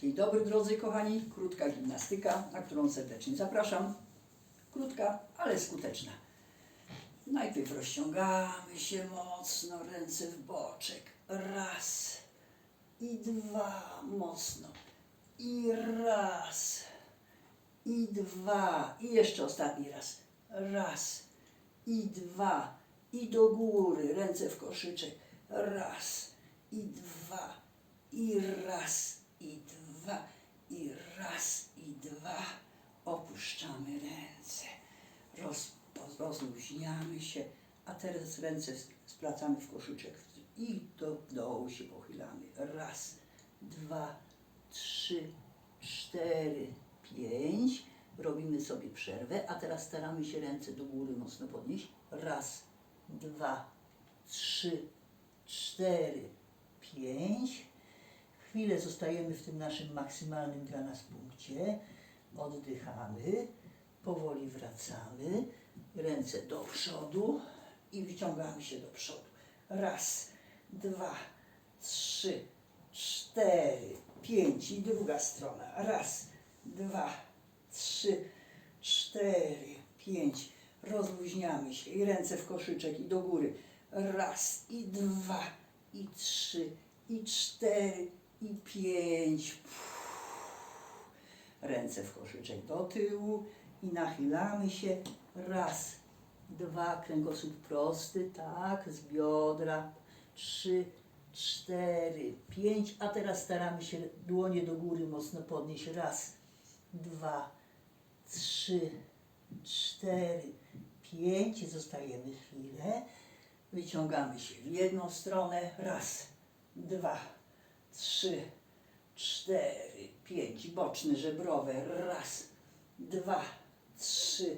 Dzień dobry drodzy kochani, krótka gimnastyka, na którą serdecznie zapraszam. Krótka, ale skuteczna. Najpierw rozciągamy się mocno, ręce w boczek. Raz i dwa mocno. I raz i dwa. I jeszcze ostatni raz. Raz i dwa. I do góry, ręce w koszyczek. Raz i dwa. I raz i dwa. I raz i dwa. Opuszczamy ręce. Roz, rozluźniamy się. A teraz ręce splacamy w koszyczek i do dołu się pochylamy. Raz, dwa, trzy, cztery, pięć. Robimy sobie przerwę, a teraz staramy się ręce do góry mocno podnieść. Raz, dwa, trzy, cztery, pięć. Chwilę zostajemy w tym naszym maksymalnym dla nas punkcie. Oddychamy, powoli wracamy. Ręce do przodu i wyciągamy się do przodu. Raz, dwa, trzy, cztery, pięć i druga strona. Raz, dwa, trzy, cztery, pięć. Rozluźniamy się i ręce w koszyczek i do góry. Raz i dwa i trzy i cztery i pięć. Ręce w koszyczek do tyłu i nachylamy się. Raz, dwa, kręgosłup prosty, tak, z biodra. Trzy, cztery, pięć. A teraz staramy się dłonie do góry mocno podnieść. Raz, dwa, trzy, cztery, pięć. Zostajemy chwilę. Wyciągamy się w jedną stronę. Raz, dwa, trzy, cztery, pięć. Boczne, żebrowe. Raz, dwa, trzy,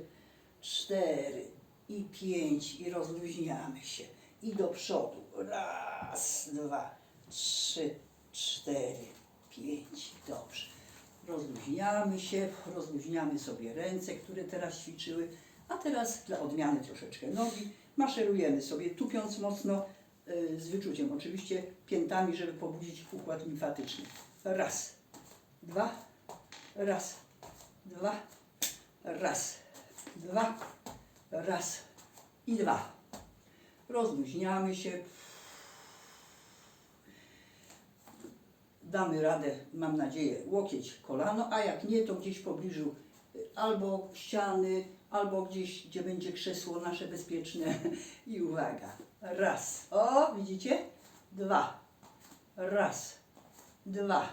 cztery i pięć. I rozluźniamy się. I do przodu. Raz, dwa, trzy, cztery, pięć. Dobrze. Rozluźniamy się, rozluźniamy sobie ręce, które teraz ćwiczyły, a teraz dla odmiany troszeczkę nogi. Maszerujemy sobie, tupiąc mocno, z wyczuciem oczywiście, piętami, żeby pobudzić układ limfatyczny. Raz, dwa, raz, dwa, raz, dwa, raz i dwa. Rozluźniamy się. Damy radę, mam nadzieję, łokieć, kolano, a jak nie, to gdzieś w pobliżu y, albo ściany, albo gdzieś, gdzie będzie krzesło nasze bezpieczne. I uwaga. Raz. O, widzicie? Dwa. Raz. Dwa.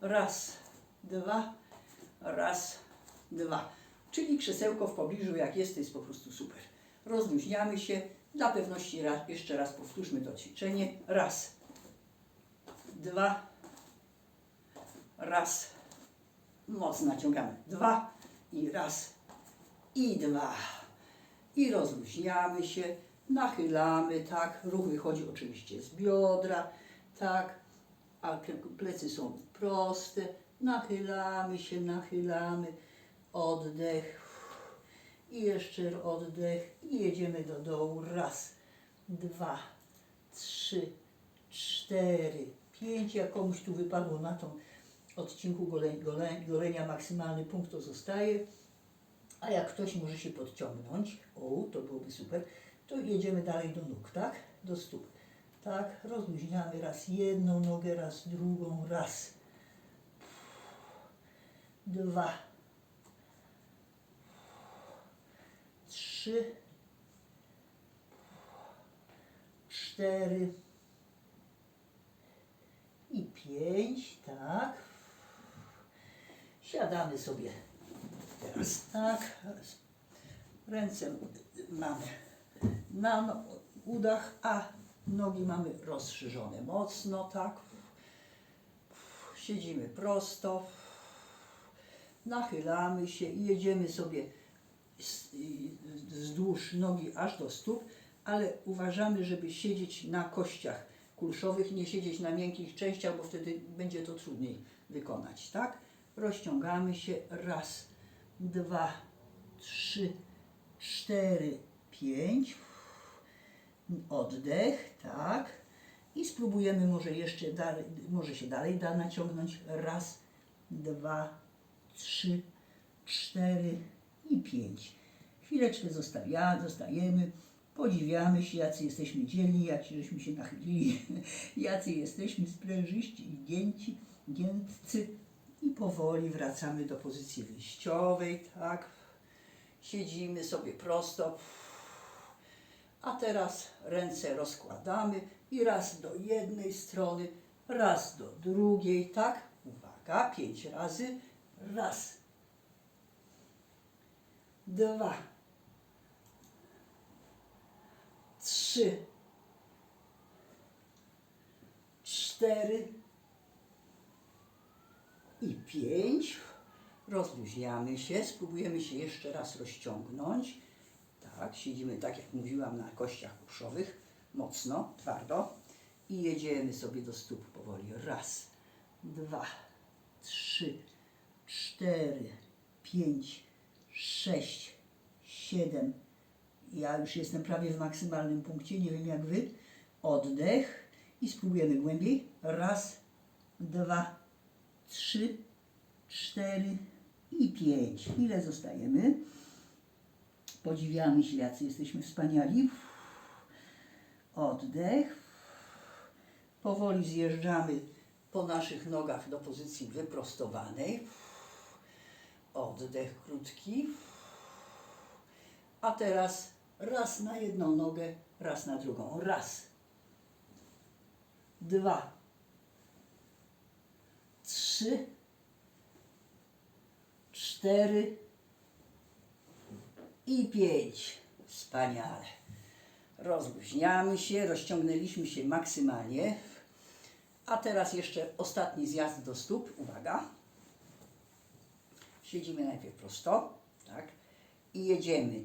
Raz. Dwa. Raz. Dwa. Czyli krzesełko w pobliżu, jak jest, to jest po prostu super. Rozluźniamy się. Dla pewności raz, jeszcze raz powtórzmy to ćwiczenie. Raz. Dwa. Raz. Mocno naciągamy. Dwa. I raz. I dwa. I rozluźniamy się. Nachylamy, tak. Ruch wychodzi oczywiście z biodra, tak. A plecy są proste. Nachylamy się, nachylamy. Oddech. I jeszcze oddech. I jedziemy do dołu. Raz, dwa, trzy, cztery, pięć. Jak komuś tu wypadło na tą odcinku gole, golenia maksymalny punkt, to zostaje. A jak ktoś może się podciągnąć, o, to byłoby super, to jedziemy dalej do nóg, tak? Do stóp. Tak, rozluźniamy raz jedną nogę, raz drugą, raz, dwa, trzy, cztery i pięć, tak. Siadamy sobie teraz tak. Ręce mamy na udach, a nogi mamy rozszerzone mocno, tak. Siedzimy prosto. Nachylamy się i jedziemy sobie wzdłuż nogi aż do stóp, ale uważamy, żeby siedzieć na kościach kulszowych, nie siedzieć na miękkich częściach, bo wtedy będzie to trudniej wykonać, tak? Rozciągamy się raz, dwa, trzy, cztery, pięć. Oddech, tak. I spróbujemy może jeszcze dalej, może się dalej da naciągnąć. Raz, dwa, trzy, cztery i pięć. Chwileczkę zostawia, zostajemy, podziwiamy się, jacy jesteśmy dzielni, jacy żeśmy się nachylili, jacy jesteśmy sprężyści i gięci, giętcy. I powoli wracamy do pozycji wyjściowej, tak. Siedzimy sobie prosto. A teraz ręce rozkładamy i raz do jednej strony, raz do drugiej, tak? Uwaga, pięć razy. Raz, dwa, trzy, cztery i pięć. Rozluźniamy się, spróbujemy się jeszcze raz rozciągnąć. Tak, siedzimy tak jak mówiłam na kościach kuszowych, mocno, twardo i jedziemy sobie do stóp powoli. Raz, dwa, trzy, cztery, pięć, sześć, siedem. Ja już jestem prawie w maksymalnym punkcie, nie wiem jak wy. Oddech i spróbujemy głębiej. Raz, dwa, trzy, cztery i pięć. Chwilę zostajemy. Podziwiamy się, jacy jesteśmy wspaniali. Oddech. Powoli zjeżdżamy po naszych nogach do pozycji wyprostowanej. Oddech krótki. A teraz raz na jedną nogę, raz na drugą. Raz. Dwa. Trzy. Cztery i pięć. Wspaniale. Rozluźniamy się, rozciągnęliśmy się maksymalnie. A teraz jeszcze ostatni zjazd do stóp. Uwaga. Siedzimy najpierw prosto, tak? I jedziemy.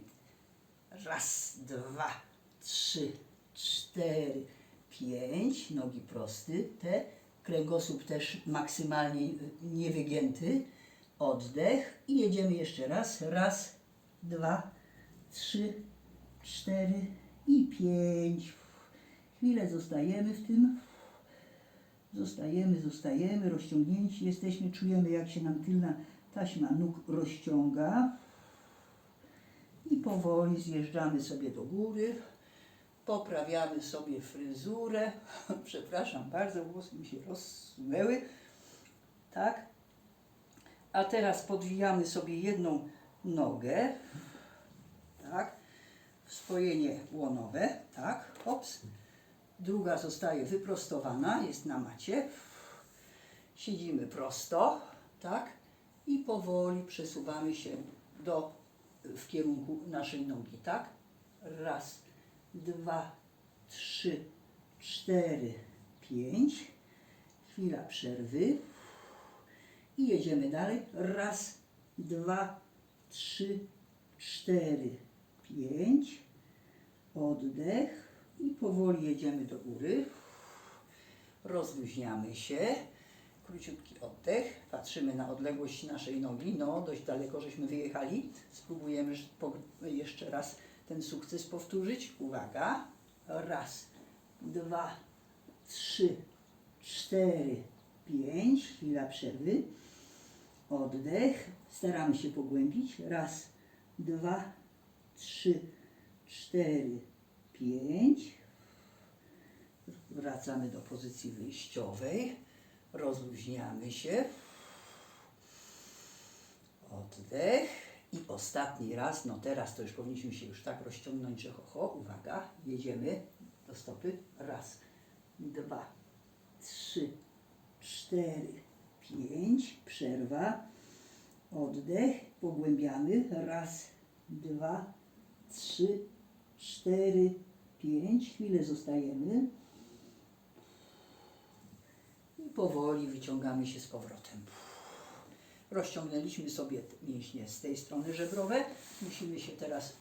Raz, dwa, trzy, cztery, pięć. Nogi prosty, te. Kręgosłup też maksymalnie niewygięty. Oddech i jedziemy jeszcze raz. Raz, dwa, trzy, cztery i pięć. Chwilę zostajemy w tym. Zostajemy, zostajemy, rozciągnięci jesteśmy, czujemy jak się nam tylna taśma nóg rozciąga. I powoli zjeżdżamy sobie do góry. Poprawiamy sobie fryzurę. Przepraszam bardzo, włosy mi się rozsunęły. Tak. A teraz podwijamy sobie jedną nogę, tak, spojenie łonowe, tak, hops. Druga zostaje wyprostowana, jest na macie. Siedzimy prosto, tak, i powoli przesuwamy się do, w kierunku naszej nogi, tak. Raz, dwa, trzy, cztery, pięć. Chwila przerwy. I jedziemy dalej. Raz, dwa, trzy, cztery, pięć. Oddech i powoli jedziemy do góry. Rozluźniamy się. Króciutki oddech. Patrzymy na odległość naszej nogi. No, dość daleko żeśmy wyjechali. Spróbujemy jeszcze raz ten sukces powtórzyć. Uwaga. Raz, dwa, trzy, cztery, pięć. Chwila przerwy. Oddech. Staramy się pogłębić. Raz, dwa, trzy, cztery, pięć. Wracamy do pozycji wyjściowej. Rozluźniamy się. Oddech. I ostatni raz, no teraz to już powinniśmy się już tak rozciągnąć, że uwaga, jedziemy do stopy. Raz, dwa, trzy, cztery, pięć, przerwa, oddech, pogłębiamy, raz, dwa, trzy, cztery, pięć, chwilę zostajemy i powoli wyciągamy się z powrotem. Rozciągnęliśmy sobie mięśnie z tej strony żebrowe, musimy się teraz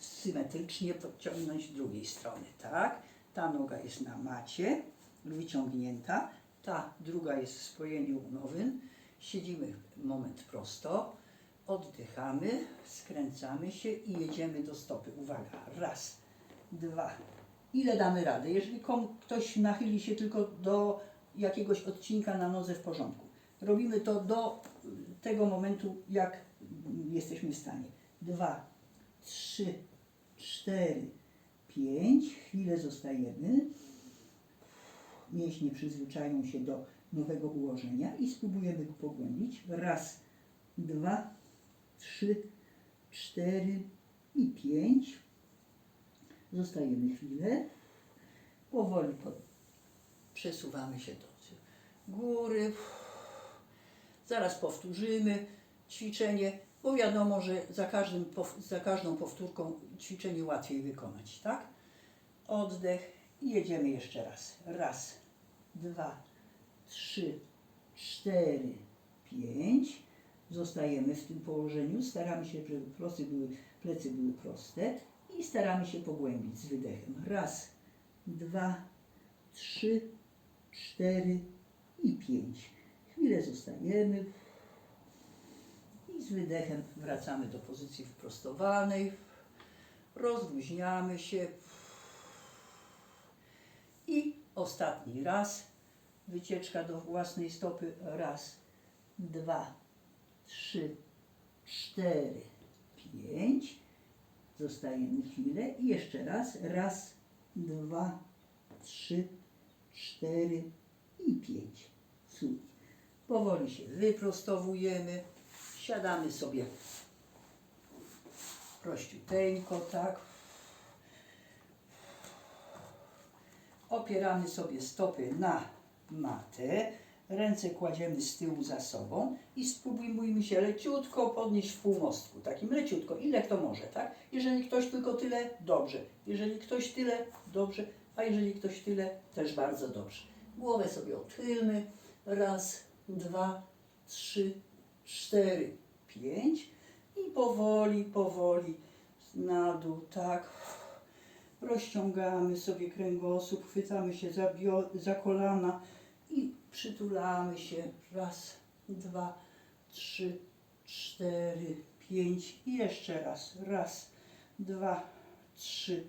symetrycznie podciągnąć drugiej strony, tak? Ta noga jest na macie, wyciągnięta, ta druga jest w spojeniu łonowym. Siedzimy moment prosto, oddychamy, skręcamy się i jedziemy do stopy. Uwaga, raz, dwa, ile damy radę. Jeżeli ktoś nachyli się tylko do jakiegoś odcinka na nodze w porządku, robimy to do tego momentu, jak jesteśmy w stanie. Dwa, trzy, cztery, pięć. Chwilę zostajemy. Mięśnie przyzwyczają się do nowego ułożenia i spróbujemy go pogłębić. Raz, dwa, trzy, cztery i pięć. Zostajemy chwilę. Powoli pod... przesuwamy się do góry. Zaraz powtórzymy ćwiczenie, bo wiadomo, że za, każdym, za każdą powtórką ćwiczenie łatwiej wykonać, tak? Oddech i jedziemy jeszcze raz. Raz, dwa, trzy, cztery, pięć. Zostajemy w tym położeniu. Staramy się, żeby plecy były, plecy były proste i staramy się pogłębić z wydechem. Raz, dwa, trzy, cztery i pięć. Chwilę zostajemy i z wydechem wracamy do pozycji wyprostowanej. Rozluźniamy się i ostatni raz. Wycieczka do własnej stopy. Raz, dwa, trzy, cztery, pięć. Zostajemy chwilę i jeszcze raz. Raz, dwa, trzy, cztery i pięć. Super. Powoli się wyprostowujemy. Siadamy sobie prościuteńko, tak. Opieramy sobie stopy na matę. Ręce kładziemy z tyłu za sobą i spróbujmy się leciutko podnieść w półmostku. Takim leciutko, ile kto może, tak? Jeżeli ktoś tylko tyle, dobrze. Jeżeli ktoś tyle, dobrze. A jeżeli ktoś tyle, też bardzo dobrze. Głowę sobie odchylmy. Raz, dwa, trzy, cztery, pięć. I powoli, powoli na dół, tak. Rozciągamy sobie kręgosłup, chwytamy się za, bio, za kolana i przytulamy się. Raz, dwa, trzy, cztery, pięć i jeszcze raz. Raz, dwa, trzy,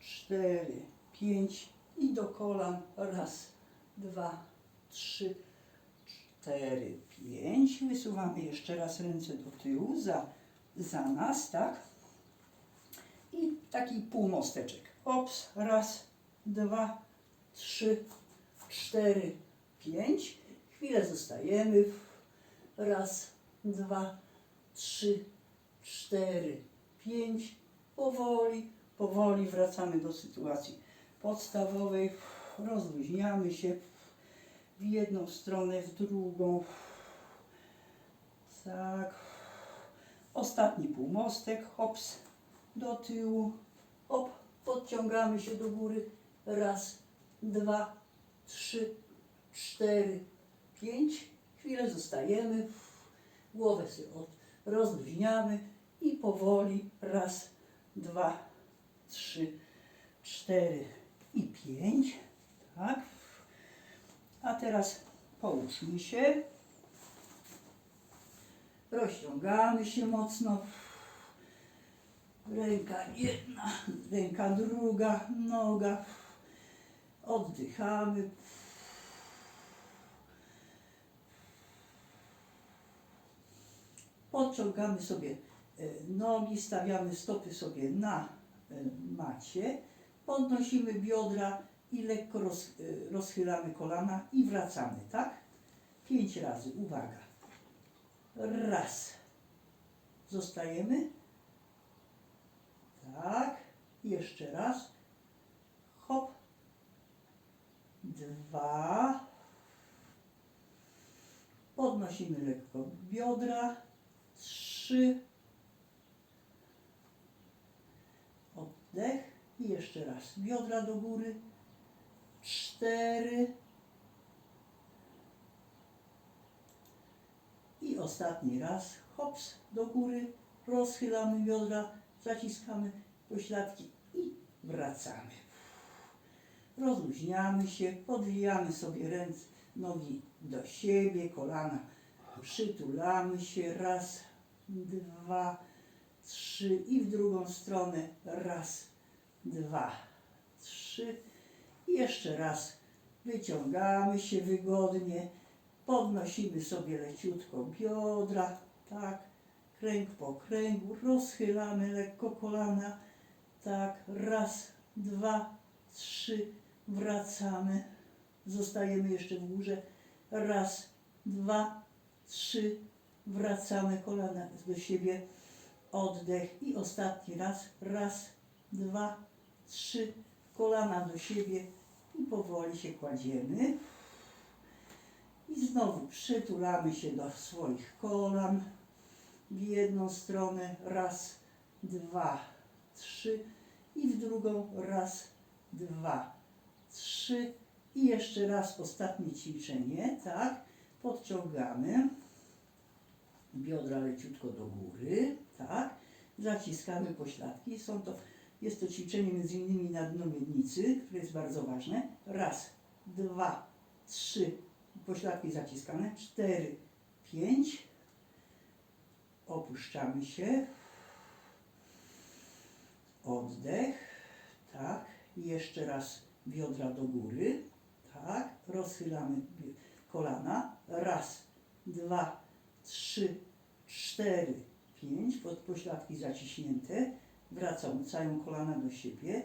cztery, pięć i do kolan. Raz, dwa, trzy, cztery, pięć. Wysuwamy jeszcze raz ręce do tyłu za, za nas, tak? I taki półmosteczek. Ops, raz, dwa, trzy, cztery, pięć. Chwilę zostajemy. Raz, dwa, trzy, cztery, pięć. Powoli, powoli wracamy do sytuacji podstawowej. Rozluźniamy się w jedną stronę, w drugą. Tak. Ostatni półmostek. Hops do tyłu, op, podciągamy się do góry, raz, dwa, trzy, cztery, pięć, chwilę zostajemy, głowę sobie od, rozluźniamy i powoli, raz, dwa, trzy, cztery i pięć, tak, a teraz połóżmy się, rozciągamy się mocno, Ręka jedna, ręka druga, noga. Oddychamy. Podciągamy sobie e, nogi, stawiamy stopy sobie na e, macie. Podnosimy biodra i lekko roz, e, rozchylamy kolana i wracamy, tak? Pięć razy, uwaga. Raz. Zostajemy. Tak. Jeszcze raz. Hop. Dwa. Podnosimy lekko biodra. Trzy. Oddech. I jeszcze raz. Biodra do góry. Cztery. I ostatni raz. Hops do góry. Rozchylamy biodra. Zaciskamy pośladki i wracamy. Rozluźniamy się, podwijamy sobie ręce, nogi do siebie, kolana przytulamy się. Raz, dwa, trzy i w drugą stronę. Raz, dwa, trzy. I jeszcze raz. Wyciągamy się wygodnie, podnosimy sobie leciutko biodra, tak, kręg po kręgu, rozchylamy lekko kolana, tak, raz, dwa, trzy, wracamy, zostajemy jeszcze w górze, raz, dwa, trzy, wracamy kolana do siebie, oddech i ostatni raz, raz, dwa, trzy, kolana do siebie i powoli się kładziemy. I znowu przytulamy się do swoich kolan. W jedną stronę, raz, dwa, trzy. I w drugą, raz, dwa, trzy. I jeszcze raz ostatnie ćwiczenie, tak, podciągamy biodra leciutko do góry, tak, zaciskamy pośladki, są to, jest to ćwiczenie między innymi na dno miednicy, które jest bardzo ważne, raz, dwa, trzy, pośladki zaciskane, cztery, pięć, opuszczamy się, oddech, tak, jeszcze raz biodra do góry, tak, rozchylamy kolana, raz, dwa, trzy, cztery, pięć, pod pośladki zaciśnięte, wracają kolana do siebie,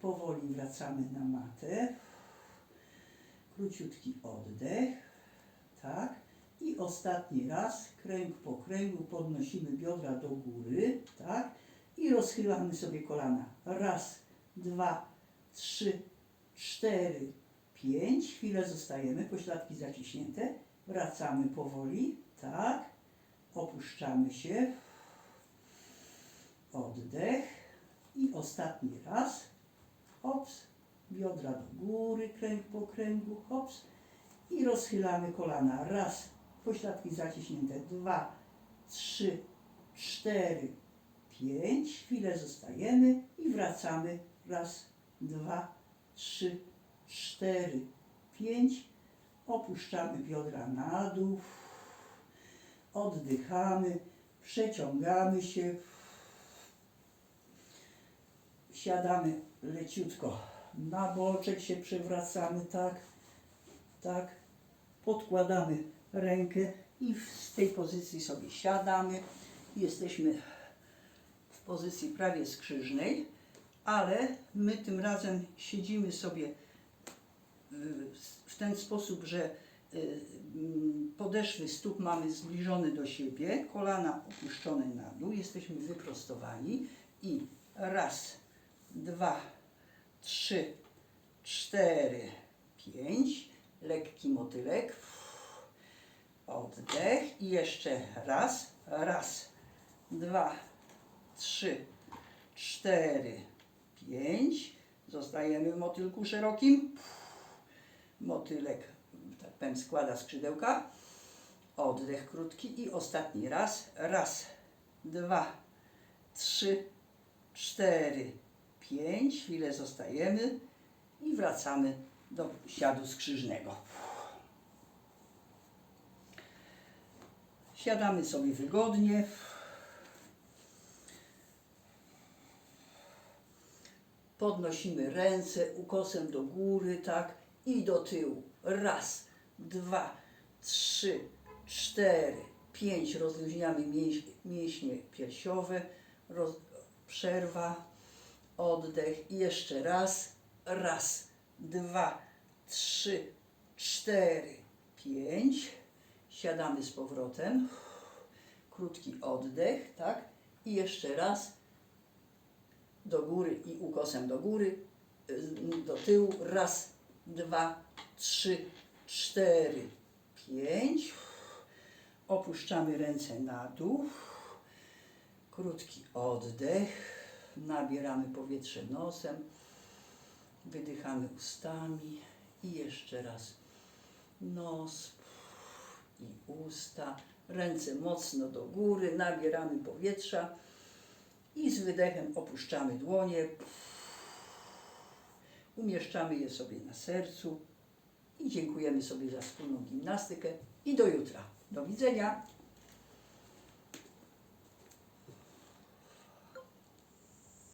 powoli wracamy na matę, króciutki oddech, tak, i ostatni raz, kręg po kręgu, podnosimy biodra do góry, tak, i rozchylamy sobie kolana. Raz, dwa, trzy, cztery, pięć. Chwilę zostajemy, pośladki zaciśnięte. Wracamy powoli, tak. Opuszczamy się. Oddech. I ostatni raz. Hops. Biodra do góry, kręg po kręgu, hops. I rozchylamy kolana. Raz. Pośladki zaciśnięte. Dwa, trzy, cztery, pięć. Chwilę zostajemy i wracamy. Raz, dwa, trzy, cztery, pięć. Opuszczamy biodra na dół. Oddychamy. Przeciągamy się. Siadamy leciutko. Na boczek się przewracamy, tak, tak. Podkładamy rękę i w tej pozycji sobie siadamy. Jesteśmy w pozycji prawie skrzyżnej, ale my tym razem siedzimy sobie w- ten sposób, że y, podeszwy stóp mamy zbliżone do siebie, kolana opuszczone na dół, jesteśmy wyprostowani i raz, dwa, trzy, cztery, pięć, lekki motylek, oddech i jeszcze raz, raz, dwa, trzy, cztery, pięć. Zostajemy w motylku szerokim. Motylek, tak powiem, składa skrzydełka. Oddech krótki i ostatni raz. Raz, dwa, trzy, cztery, pięć. Chwilę zostajemy i wracamy do siadu skrzyżnego. Siadamy sobie wygodnie. Podnosimy ręce ukosem do góry, tak, i do tyłu. Raz, dwa, trzy, cztery, pięć. Rozluźniamy mięś, mięśnie piersiowe. Roz, przerwa, oddech. I jeszcze raz. Raz, dwa, trzy, cztery, pięć. Siadamy z powrotem. Krótki oddech, tak? I jeszcze raz do góry i ukosem do góry, y, do tyłu. Raz, dwa, trzy, cztery, pięć. Opuszczamy ręce na dół. Krótki oddech. Nabieramy powietrze nosem. Wydychamy ustami. I jeszcze raz nos i usta. Ręce mocno do góry. Nabieramy powietrza. I z wydechem opuszczamy dłonie. Umieszczamy je sobie na sercu i dziękujemy sobie za wspólną gimnastykę i do jutra. Do widzenia.